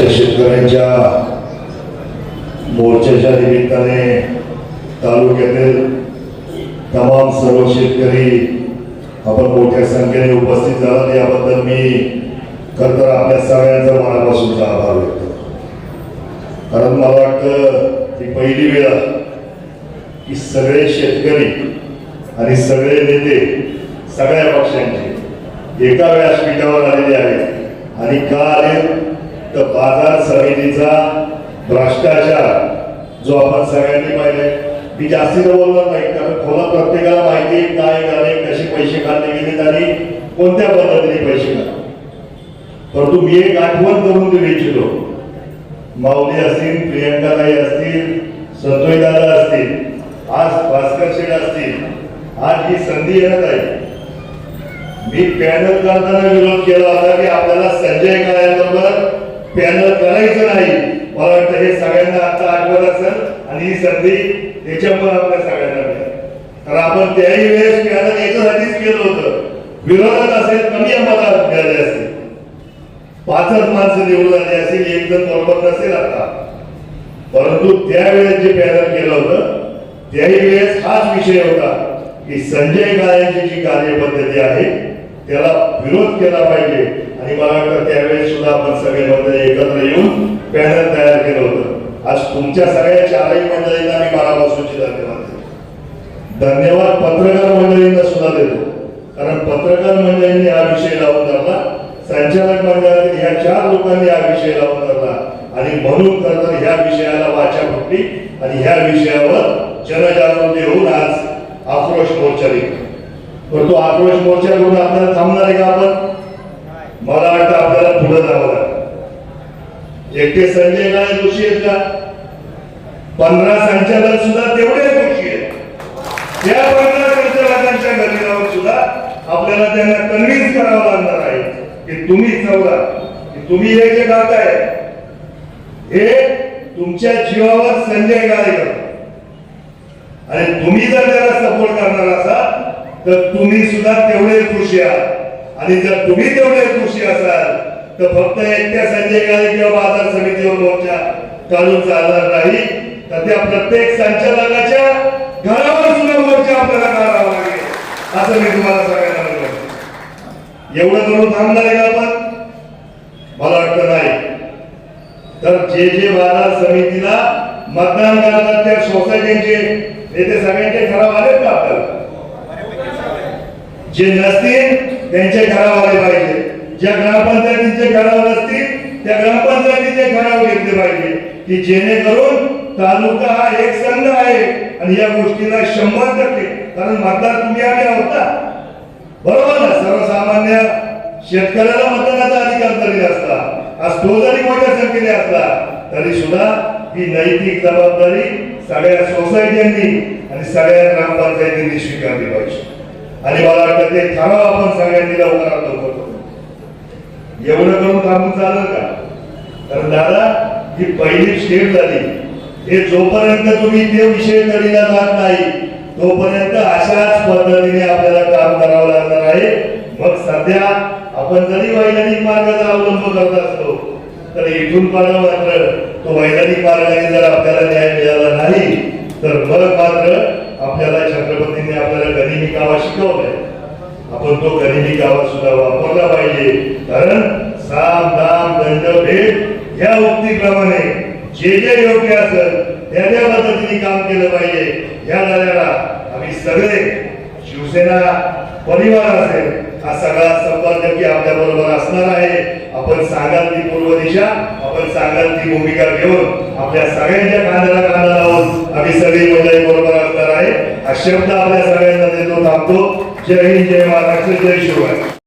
शेतकऱ्यांच्या मोर्चाच्या निमित्ताने तालुक्यातील तमाम सर्व शेतकरी आपण मोठ्या संख्येने उपस्थित झाला याबद्दल मी खरं तर आपल्या सगळ्यांचा मनापासूनचा आभार व्यक्त कारण मला वाटतं ही पहिली वेळ की सगळे शेतकरी आणि सगळे नेते सगळ्या पक्षांचे एका व्यासपीठावर आलेले आहेत आणि का आले तर बाजार समितीचा भ्रष्टाचार जो आपण सगळ्यांनी पाहिले मी जास्ती तर बोलणार नाही कारण खोला प्रत्येकाला माहिती काय झाले कसे पैसे खाल्ले गेलेत आणि कोणत्या पद्धतीने पैसे खाल्ले परंतु मी एक आठवण करून देऊ इच्छितो. माऊली असतील प्रियंकाताई असतील संतोष दादा असतील आज भास्कर शेठ असतील आज ही संधी येत आहे. मी पॅनल करताना विरोध केला होता की आपल्याला संजय काळ्याबरोबर पॅनल करायचं नाही. मला वाटतं हे सगळ्यांना आता आठवत असेल आणि ही संधी त्याच्यामुळे आपल्या सगळ्यांना मिळाली. कारण आपण त्याही वेळेस पॅनल याच्यासाठीच केलं होतं. विरोधात असेल कमी आम्हाला मिळाले असतील पाचच माणसं निवडून आली असेल एक जण बरोबर नसेल आता. परंतु त्यावेळेस जे पॅनल केलं होतं त्याही वेळेस हाच विषय होता की संजय गायांची जी कार्यपद्धती आहे त्याला विरोध केला पाहिजे. आणि मला वाटतं त्यावेळेस सुद्धा आपण सगळे मंडळी एकत्र येऊन बॅनर तयार केलं होतं. आज तुमच्या सगळ्या चारही मंडळींना मी मनापासूनची धन्यवाद देतो. धन्यवाद पत्रकार मंडळींना सुद्धा देतो. कारण पत्रकार मंडळींनी हा विषय लावून धरला संचालक मंडळातील ह्या चार लोकांनी हा विषय लावून धरला. आणि म्हणून खरं तर ह्या विषयाला वाचा फुटली आणि ह्या विषयावर जनजागृती होऊन आज आक्रोश मोर्चा निघतो पण तो आक्रोश मोर्चा करून आपल्याला थांबणार आहे का आपण? मला वाटतं आपल्याला पुढे जावं लागेल. एकटे संजय गाय दोषी आहेत का? पंधरा संचालक सुद्धा तेवढे दोषी आहेत. त्या पंधरा संचालकांच्या घरी सुद्धा आपल्याला त्यांना कन्व्हिन्स करावं लागणार आहे. की तुम्ही चौदा की तुम्ही हे जे गाताय हे तुमच्या जीवावर संजय गाळे करतात. आणि तुम्ही जर त्याला सपोर्ट करणार असाल तर तुम्ही सुद्धा तेवढे खुशी आहात. आणि जर तुम्ही तेवढे खुशी असाल तर फक्त एकट्या संजय गाळे किंवा बाजार समितीवर मोर्चा काढून चालणार नाही. तर त्या प्रत्येक संचालकाच्या घरावर सुद्धा मोर्चा आपल्याला काढावा लागेल. असं मी तुम्हाला सांगायला म्हणलं एवढं करून थांबणार आहे का आपण? मला वाटतं नाही. तर जे जे बाजार समितीला मतदान करतात त्या सोसायटीचे नेते सगळ्यांचे ठराव आलेत का आपल्याला? जे नसतील त्यांचे ठराव आले पाहिजे. ज्या ग्रामपंचायतीचे ठराव असतील त्या ग्रामपंचायतीचे ठराव घेतले पाहिजे. की जेणेकरून तालुका हा एक संघ आहे आणि या गोष्टीला शंभर टक्के. कारण मतदार तुम्ही आले होता बरोबर ना? सर्वसामान्य शेतकऱ्याला मतदानाचा अधिकार तरी असता. आज तो जरी मोठ्या संख्येने असला तरी सुद्धा ही नैतिक जबाबदारी सगळ्या सोसायट्यांनी आणि सगळ्या ग्रामपंचायतींनी स्वीकारली पाहिजे. आणि मला वाटतं ते ठराव आपण सगळ्यांनी लवकरात लवकर एवढं करून थांबून चालेल का? कारण दादा ही पहिली स्टेप झाली. हे जोपर्यंत तुम्ही ते विषय तडीला जात नाही तोपर्यंत अशाच पद्धतीने आपल्याला काम करावं लागणार आहे. मग सध्या आपण जरी वैज्ञानिक मार्गाचा अवलंब करत असतो तर इथून पण मात्र तो वैज्ञानिक मार्गाने जर आपल्याला न्याय मिळाला नाही तर मग मात्र आपल्याला छत्रपती आपल्याला गरिबी कावा शिकवलाय. आपण तो गरिबी कावा सुद्धा वापरला पाहिजे. कारण साम दाम दंड भेद या उक्तीप्रमाणे जे जे योग्य असेल त्या त्या पद्धतीने काम केलं पाहिजे. या लढ्याला आम्ही सगळे शिवसेना परिवार असेल हा सगळा संपर्क आपल्या बरोबर असणार आहे. आपण सांगाल ती पूर्व दिशा आपण सांगाल ती भूमिका घेऊन आपल्या सगळ्यांच्या कांद्याला कांदा लावून आम्ही सगळी मंडळी बरोबर असणार आहे हा शब्द आपल्या सगळ्यांना देतो थांबतो जय हिंद जय महाराष्ट्र जय शिवराय.